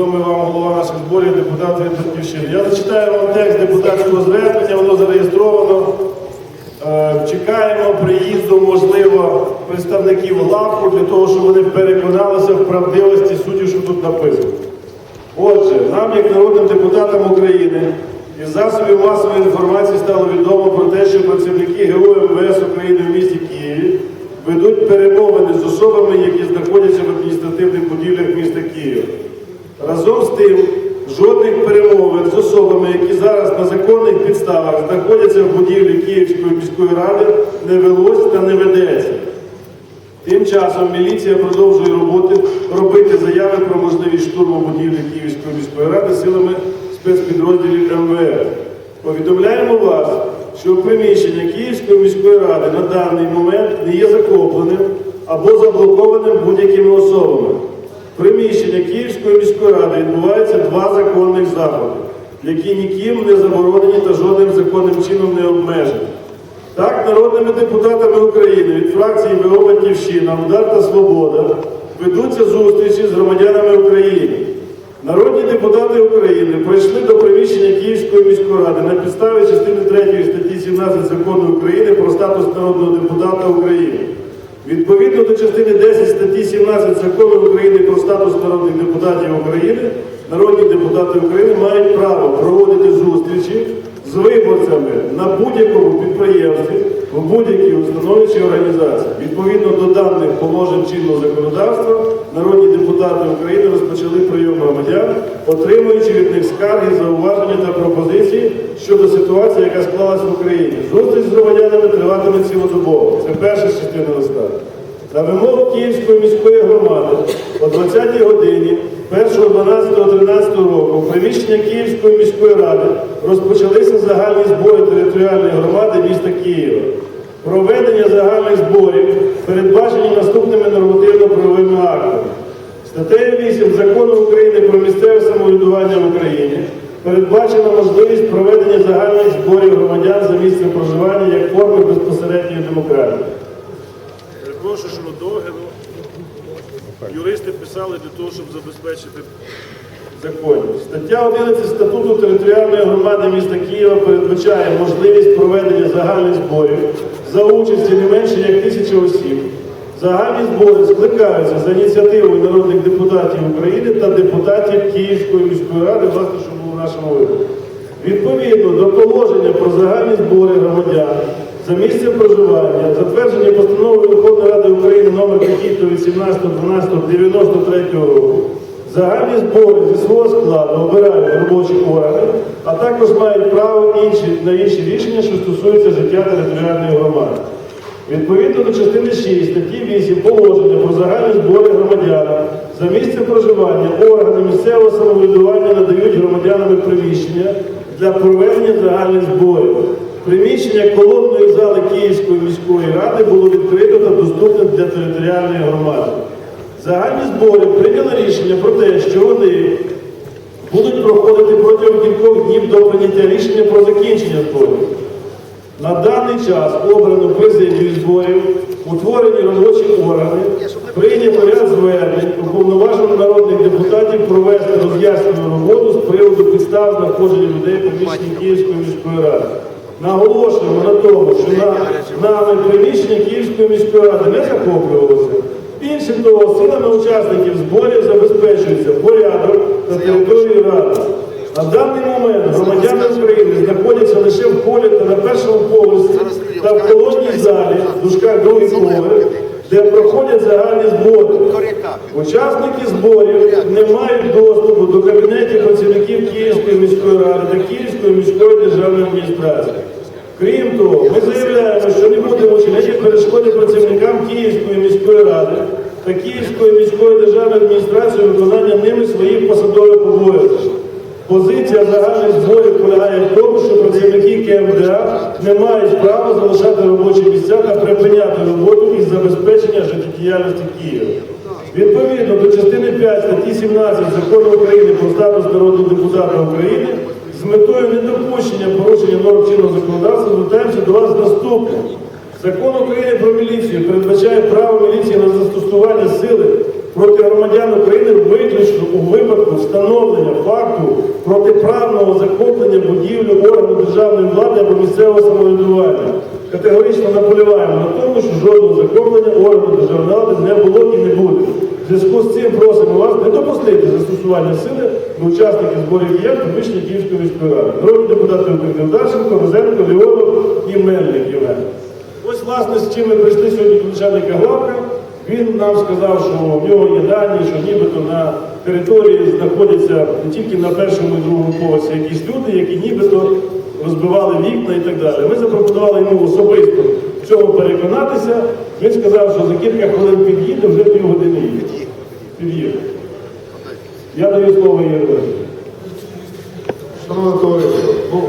повідомив вам голова наших зборів, депутат від Батьківщини. Я зачитаю вам текст депутатського звернення, воно зареєстровано. Е, Чекаємо приїзду, можливо, представників ЛАПу для того, щоб вони переконалися в правдивості суті, що тут написано. Отже, нам, як народним депутатам України, із засобів масової інформації стало відомо про те, що працівники ГУ МВС України в місті Києві ведуть перемовини з особами, які знаходяться в адміністративних будівлях міста Києва. Разом з тим, жодних перемовин з особами, які зараз на законних підставах знаходяться в будівлі Київської міської ради, не велось та не ведеться. Тим часом міліція продовжує роботи, робити заяви про можливість штурму будівлі Київської міської ради силами спецпідрозділів МВС. Повідомляємо вас, що приміщення Київської міської ради на даний момент не є захопленим або заблокованим будь-якими особами. Приміщення Київської міської ради відбуваються два законних заходи, які ніким не заборонені та жодним законним чином не обмежені. Так, народними депутатами України від фракції ВО Батьківщина, Удар та Свобода ведуться зустрічі з громадянами України. Народні депутати України прийшли до приміщення Київської міської ради на підставі частини 3 статті 17 закону України про статус народного депутата України. Відповідно до частини 10 статті 17 закону України про статус народних депутатів України, народні депутати України мають право проводити зустрічі з виборцями на будь-якому підприємстві, в будь-якій установі чи організації. Відповідно до даних положень чинного законодавства, народні депутати України розпочали прийом громадян, отримуючи від них скарги, зауваження та пропозиції щодо ситуації, яка склалась в Україні. Зустріч з громадянами триватиме цілодобово. Це перша частина листа. На вимогу Київської міської громади о 20-й годині 1.12.13 року в приміщення Київської міської ради розпочалися загальні збори територіальної громади міста Києва. Проведення загальних зборів передбачені наступними нормативно-правовими актами. Статтею 8 Закону України про місцеве самоврядування в Україні передбачена можливість проведення загальних зборів громадян за місцем проживання як форми безпосередньої демократії. Перепрошую, що довге, юристи писали для того, щоб забезпечити законність. Стаття 11 статуту територіальної громади міста Києва передбачає можливість проведення загальних зборів за участі не менше як тисячі осіб. Загальні збори скликаються за ініціативою народних депутатів України та депутатів Київської міської ради, власне, що було в нашому випадку. Відповідно до положення про загальні збори громадян за місцем проживання, затвердження постанови Верховної Ради України номер такий-то 18.12.93 року, загальні збори зі свого складу обирають робочі органи, а також мають право інші, на інші рішення, що стосуються життя територіальної громади. Відповідно до частини 6 статті 8 положення про загальні збори громадянам за місцем проживання органи місцевого самоврядування надають громадянам приміщення для проведення загальних зборів. Приміщення колонної зали Київської міської ради було відкрито та доступне для територіальної громади. Загальні збори прийняли рішення про те, що вони будуть проходити протягом кількох днів до прийняття рішення про закінчення зборів. На даний час обрано президію зборів, утворені робочі органи, прийнято ряд звернень, уповноважено народних депутатів провести роз'яснену роботу з приводу підстав знаходження людей приміщенні Київської міської ради. Наголошуємо на тому, що на, нами приміщення Київської міської ради не захоплювалося. Більше того, силами учасників зборів забезпечується порядок на території ради. На даний момент громадяни України знаходяться лише в полі та на першому поверсі та в колонній залі, в дужках другий поверх, де проходять загальні збори. Учасники зборів не мають доступу до кабінетів працівників Київської міської ради Київської міської державної адміністрації. Крім того, ми заявляємо, що не будемо чинити перешкоди працівникам Київської міської ради та Київської міської державної адміністрації виконання ними своїх посадових обов'язків. Позиція загальних зборів полягає в тому, що працівники КМДА не мають права залишати робочі місця та припиняти роботу із забезпечення життєдіяльності Києва. Відповідно до частини 5 статті 17 Закону України про статус народного депутата України з метою недопущення порушення норм чинного законодавства звертаємося до вас наступне. Закон України про міліцію передбачає право міліції на застосування сили проти громадян України виключно у випадку встановлення факту протиправного захоплення будівлі органу державної влади або місцевого самоврядування. Категорично наполягаємо на тому, що жодного захоплення органу державної влади не було і не буде. Зв'язку з цим просимо вас не допустити застосування сили до учасників зборів ЄС приміщення Київської міської ради. Народні депутати України Дарченко, Розенко, Леонов і Мельник Євген. Ось, власне, з чим ми прийшли сьогодні до начальника главка. Він нам сказав, що в нього є дані, що нібито на території знаходяться не тільки на першому і другому поверсі якісь люди, які нібито розбивали вікна і так далі. Ми запропонували йому особисто в цьому переконатися. Він сказав, що за кілька хвилин під'їде, вже півгодини їде. Під'їде. Я даю слово Євгену. Шановне товариство, ну,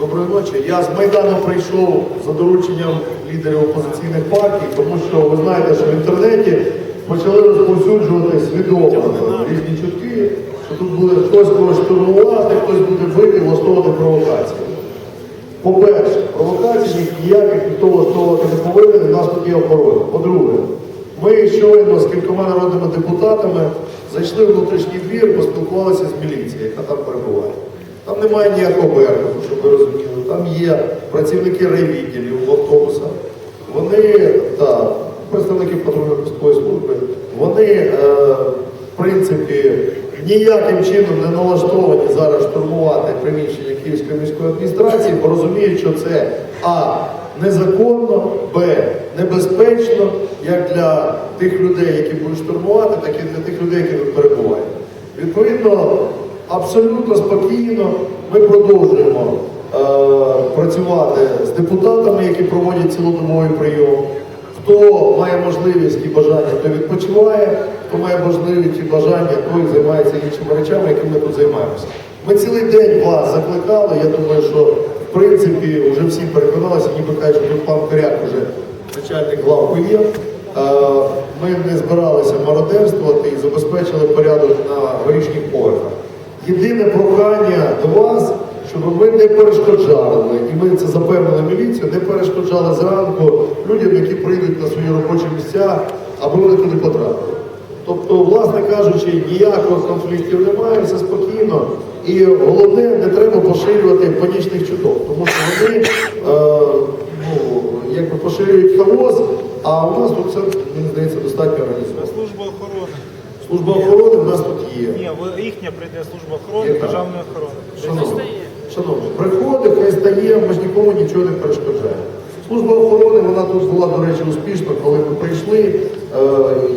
доброї ночі. Я з Майдану прийшов за дорученням лідерів опозиційних партій, тому що ви знаєте, що в інтернеті почали розповсюджувати свідомо різні чутки, що тут буде хтось когось штурмувати, хтось буде бити, влаштовувати провокації. По-перше, провокацій ніяких ніхто влаштовувати не повинен, у нас тут є охорона. По-друге, ми щойно з кількома народними депутатами зайшли в внутрішній двір, поспілкувалися з міліцією, яка там перебуває. Там немає ніякого берегу, щоб ви розуміли. Там є працівники райвідділів в автобусах. Вони, так, представники патрульно-постової служби, вони, е, в принципі, ніяким чином не налаштовані зараз штурмувати приміщення Київської міської адміністрації, бо розуміють, що це А. Незаконно, Б. Небезпечно, як для тих людей, які будуть штурмувати, так і для тих людей, які тут перебувають. Відповідно, абсолютно спокійно ми продовжуємо е, працювати з депутатами, які проводять цілодобовий прийом. Хто має можливість і бажання, той відпочиває, хто має можливість і бажання, той займається іншими речами, якими ми тут займаємося. Ми цілий день вас закликали. Я думаю, що в принципі вже всі переконалися, ніби кажуть, що пан Коряк вже начальник главку є. Е, Ми не збиралися мародерствувати і забезпечили порядок на горішніх поверхах. Єдине прохання до вас, щоб ви не перешкоджали, і ми це запевнили міліцію, не перешкоджали зранку людям, які прийдуть на свої робочі місця, аби вони туди потрапили. Тобто, власне кажучи, ніякого конфліктів немає, все спокійно. І головне, не треба поширювати панічних чуток, тому що вони е, поширюють хаос, а у нас тут все, мені здається, достатньо організовано. Служба охорони. Служба охорони в нас тут є. Ні, ви- їхня прийде служба охорони, Яка? державної охорони. Шановні, шановні, приходить, хай стає, ми ж нікому нічого не перешкоджаємо. Служба охорони, вона тут була, до речі, успішно, коли ми прийшли. Е,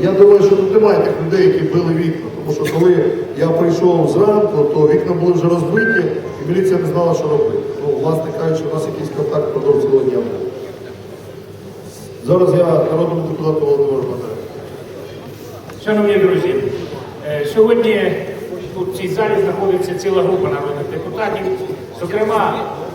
я думаю, що тут немає тих людей, які били вікна. Тому що коли я прийшов зранку, то вікна були вже розбиті, і міліція не знала, що робити. Ну, власне кажучи, у нас якийсь контакт продовж цілого дня був. Зараз я народному депутату Володимиру Бондаренку. Шановні друзі, е, сьогодні тут в цій залі знаходиться ціла група народних депутатів. Зокрема,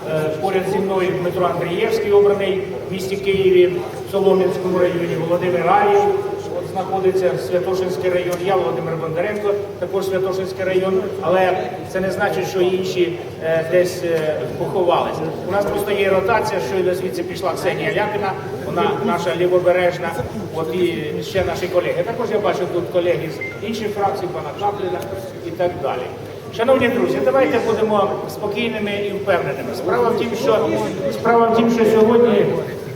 е, поряд зі мною Дмитро Андрієвський, обраний в місті Києві, в Солом'янському районі, Володимир от знаходиться Святошинський район, я Володимир Бондаренко, також Святошинський район, але це не значить, що інші е, десь е, поховалися. У нас просто є ротація, щойно звідси пішла Ксенія Ляпіна, вона наша лівобережна, от і ще наші колеги. Також я бачу тут колеги з інших фракцій, пана Капліна і так далі. Шановні друзі, давайте будемо спокійними і впевненими. Справа в тім, що справа в тім, що сьогодні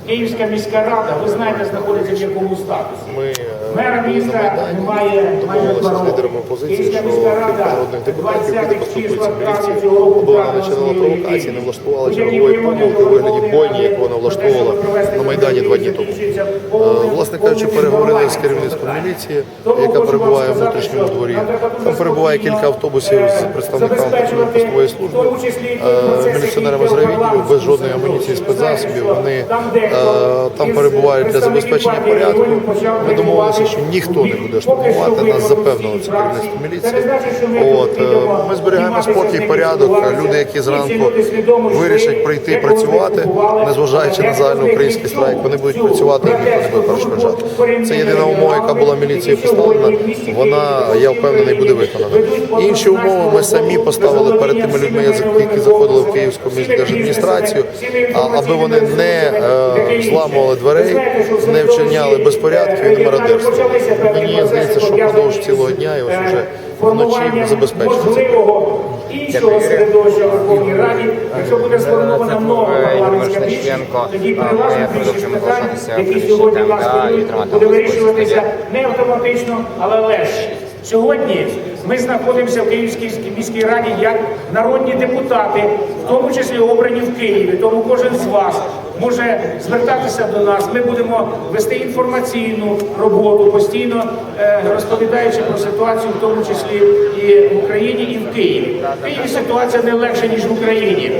Київська міська рада, ви знаєте, знаходиться в якому статусі. Ми Мера міста немає майже два роки. Київська що міська рада народних депутатів 20-х піде поступитися числах в міліцію. травня цього року свої провокація, дії. не влаштувала чергової помилки у вигляді бойні, яку вона влаштовувала на Майдані два дні тому. Е, Власне кажучи, переговорили з керівництвом міліції, яка перебуває в внутрішньому дворі. Там перебуває кілька автобусів з е, представниками патрульно-постової служби, міліціонерами з райвідділів без жодної амуніції спецзасобів. Вони там е, перебувають для забезпечення порядку. Ми домовилися, що ніхто не буде штурмувати. Нас запевнило це керівництво міліції. От, е, ми зберігаємо спокій порядок. Люди, які зранку вирішать прийти працювати, незважаючи на загальноукраїнський страйк, вони будуть працювати і ніхто не буде перешкоджати. Це єдина умова, яка була міліцією поставлена. Вона, я впевнений, буде виконана. Інші умови ми самі поставили перед тими людьми, які заходили в Київську міськдержадміністрацію, аби вони не е, зламували дверей, не вчиняли безпорядків і не мародерство. Мені здається, що впродовж цілого дня і ось уже вночі забезпечиться. можливого іншого середовища Верховній Раді, якщо буде сформована нова парламентська більшість, тоді переважно більшість питань, які сьогодні нас хвилюють, буде вирішуватися не автоматично, але легше. Сьогодні ми знаходимося в Київській міській раді як народні депутати, в тому числі обрані в Києві. Тому кожен з вас може звертатися до нас. Ми будемо вести інформаційну роботу, постійно е, розповідаючи про ситуацію, в тому числі і в Україні, і в Києві. В Києві ситуація не легша ніж в Україні.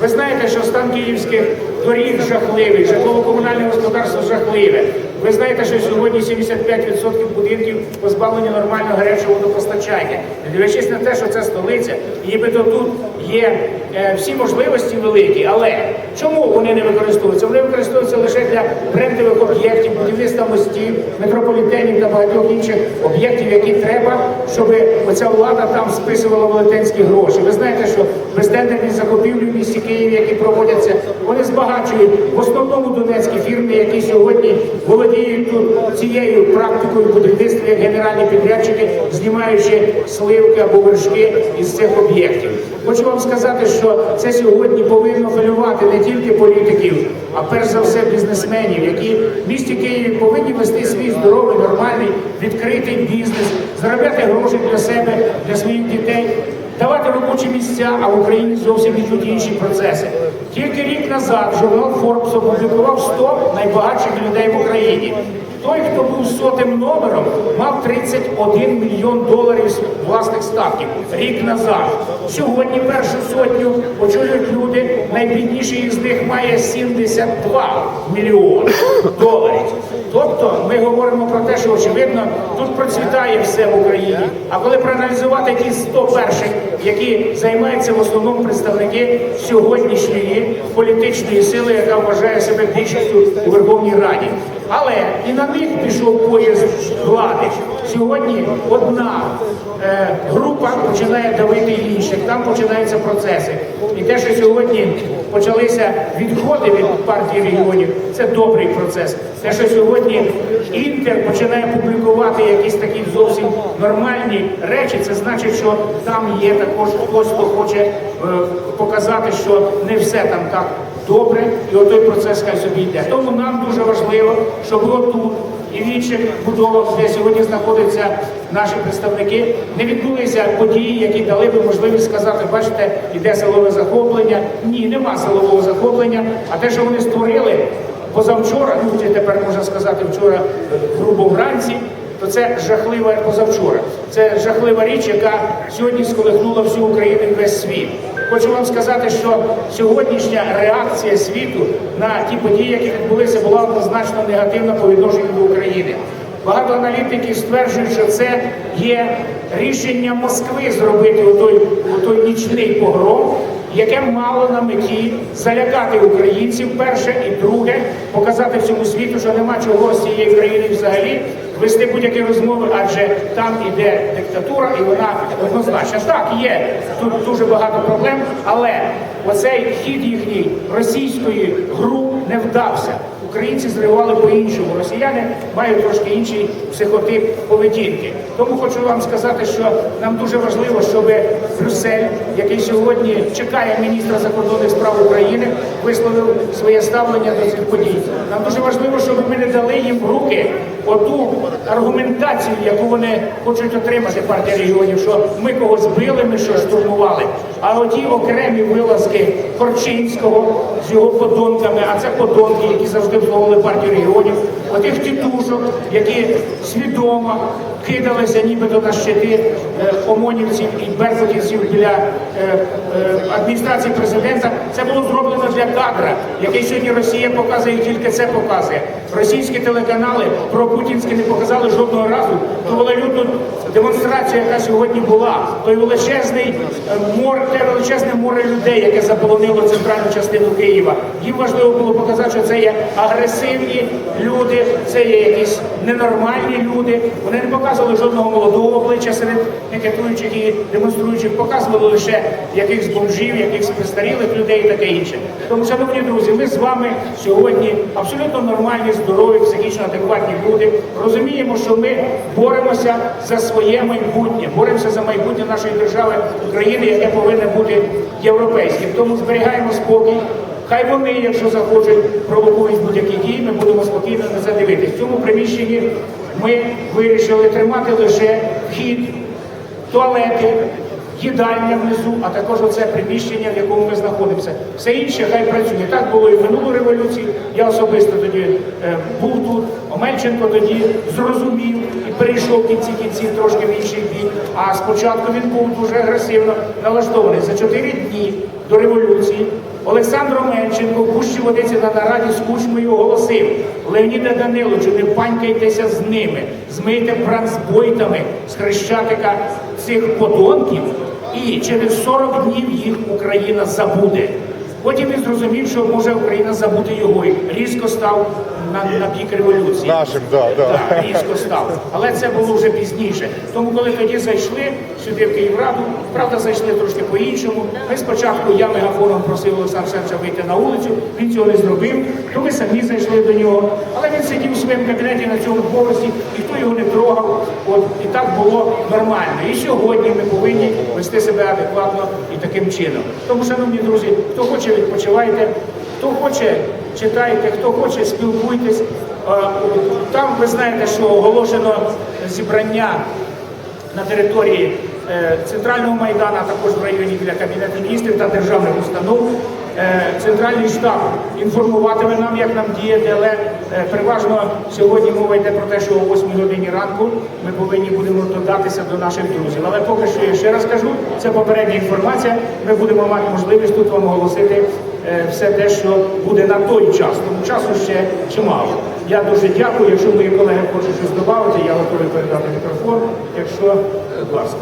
Ви знаєте, що стан київських доріг жахливий, житлово-комунальне господарство жахливе. Ви знаєте, що сьогодні 75% будинків позбавлені нормального гарячого водопостачання. Не дивлячись на те, що це столиця, нібито тут є е, всі можливості великі, але чому вони не використовуються? Вони використовуються лише для брендових об'єктів, будівництва мостів, метрополітенів та багатьох інших об'єктів, які треба, щоб оця влада там списувала велетенські гроші. Ви знаєте, що безтендерні закупівлі в місті Києві, які проводяться, вони збагачують в основному донецькі фірми, які сьогодні володіють цією практикою будівництва як генеральні підрядчики, знімаючи сливки або вершки із цих об'єктів. Хочу вам сказати, що це сьогодні повинно хвилювати не тільки політиків, а перш за все бізнесменів, які в місті Києві повинні вести свій здоровий, нормальний, відкритий бізнес, заробляти гроші для себе, для своїх дітей. Давати робочі місця, а в Україні зовсім йдуть інші процеси. Тільки рік назад журнал Forbes опублікував 100 найбагатших людей в Україні. Той, хто був сотим номером, мав 31 мільйон доларів власних статків рік назад. Сьогодні першу сотню очолюють люди. Найбідніший із них має 72 мільйони доларів. Тобто ми говоримо про те, що очевидно тут процвітає все в Україні. А коли проаналізувати ті 100 перших, які займаються в основному представники сьогоднішньої політичної сили, яка вважає себе більшістю у Верховній Раді. Але і на них пішов поїзд влади. Сьогодні одна е, група починає давити інших, там починаються процеси. І те, що сьогодні почалися відходи від партії регіонів, це добрий процес. Те, що сьогодні Інтер починає публікувати якісь такі зовсім нормальні речі, це значить, що там є також хтось, хто хоче е, показати, що не все там так добре, і отой процес хай собі йде. Тому нам дуже важливо, щоб отут і в інших будовах, де сьогодні знаходяться наші представники, не відбулися події, які дали би можливість сказати, бачите, іде силове захоплення. Ні, нема силового захоплення, а те, що вони створили позавчора, ну чи тепер можна сказати вчора е, грубо вранці. То це жахлива позавчора. Це жахлива річ, яка сьогодні сколихнула всю Україну і весь світ. Хочу вам сказати, що сьогоднішня реакція світу на ті події, які відбулися, була однозначно негативна по відношенню до України. Багато аналітиків стверджують, що це є рішення Москви зробити отой, отой нічний погром, яке мало на меті залякати українців перше і друге, показати всьому світу, що нема чого з цієї країни взагалі вести будь-які розмови, адже там іде диктатура, і вона однозначна. Так, є тут дуже багато проблем, але оцей хід їхній російської гру не вдався. Українці зривали по-іншому. Росіяни мають трошки інший психотип поведінки. Тому хочу вам сказати, що нам дуже важливо, щоб Брюссель, який сьогодні чекає міністра закордонних справ України, висловив своє ставлення до цих подій. Нам дуже важливо, щоб ми не дали їм в руки оту аргументацію, яку вони хочуть отримати партія регіонів, що ми когось били, ми що штурмували. А оті окремі вилазки Корчинського з його подонками, а це подонки, які завжди обслуговували партію регіонів, отих тітушок, які свідомо кидалися нібито на щити е, омонівців і беркутівців біля е, е, адміністрації президента. Це було зроблено для кадра, який сьогодні Росія показує, і тільки це показує. Російські телеканали про путінське не показали жодного разу. То волелюдну демонстрацію, яка сьогодні була, той величезний море, те величезне море людей, яке заполонило центральну частину Києва. Їм важливо було показати, що це є агресивні люди, це є якісь ненормальні люди. Вони не показували жодного молодого обличчя серед пікетуючих і демонструючих, показували лише якихось бомжів, якихось престарілих людей і таке інше. Тому, шановні друзі, ми з вами сьогодні абсолютно нормальні, здорові, психічно адекватні люди. Розуміємо, що ми боремося за своє майбутнє, боремося за майбутнє нашої держави України, яке повинне бути європейським. Тому зберігаємо спокій. Хай вони, якщо захочуть, провокують будь-які дії, ми будемо спокійно на це дивитися. В цьому приміщенні ми вирішили тримати лише вхід, туалети, їдальня внизу, а також оце приміщення, в якому ми знаходимося. Все інше хай працює. Так було і в минулу революцію. Я особисто тоді е, був тут. Омельченко тоді зрозумів і перейшов в кінці кінців трошки в інший бік. А спочатку він був дуже агресивно налаштований. За чотири дні до революції Олександр Омельченко в Пущі водиці на нараді з кучмою оголосив Леоніда Даниловичу, не панькайтеся з ними, змийте бранцбойтами з хрещатика цих подонків, і через 40 днів їх Україна забуде. Потім він зрозумів, що може Україна забути його і різко став на, на бік революції. Нашим, да, да. Так, різко став. Але це було вже пізніше. Тому коли тоді зайшли сюди в Київраду, правда, зайшли трошки по-іншому. Ми спочатку я мегафоном просив Олександра Сенча вийти на вулицю, він цього не зробив, то ми самі зайшли до нього. Але він сидів у своєму кабінеті на цьому поверсі, ніхто його не трогав. От і так було нормально. І сьогодні ми повинні вести себе адекватно і таким чином. Тому, шановні друзі, хто хоче, відпочивайте. Хто хоче, читайте, хто хоче, спілкуйтесь. Там ви знаєте, що оголошено зібрання на території е, центрального майдану, а також в районі біля кабінету міністрів та державних установ. Е, Центральний штаб інформуватиме нам, як нам діяти, але е, переважно сьогодні мова йде про те, що о 8 годині ранку ми повинні будемо додатися до наших друзів. Але поки що я ще раз кажу, це попередня інформація. Ми будемо мати можливість тут вам оголосити все те, що буде на той час. Тому часу ще чимало. Я дуже дякую. Якщо мої колеги хочуть щось додати, я готовий передати мікрофон. Якщо, будь ласка.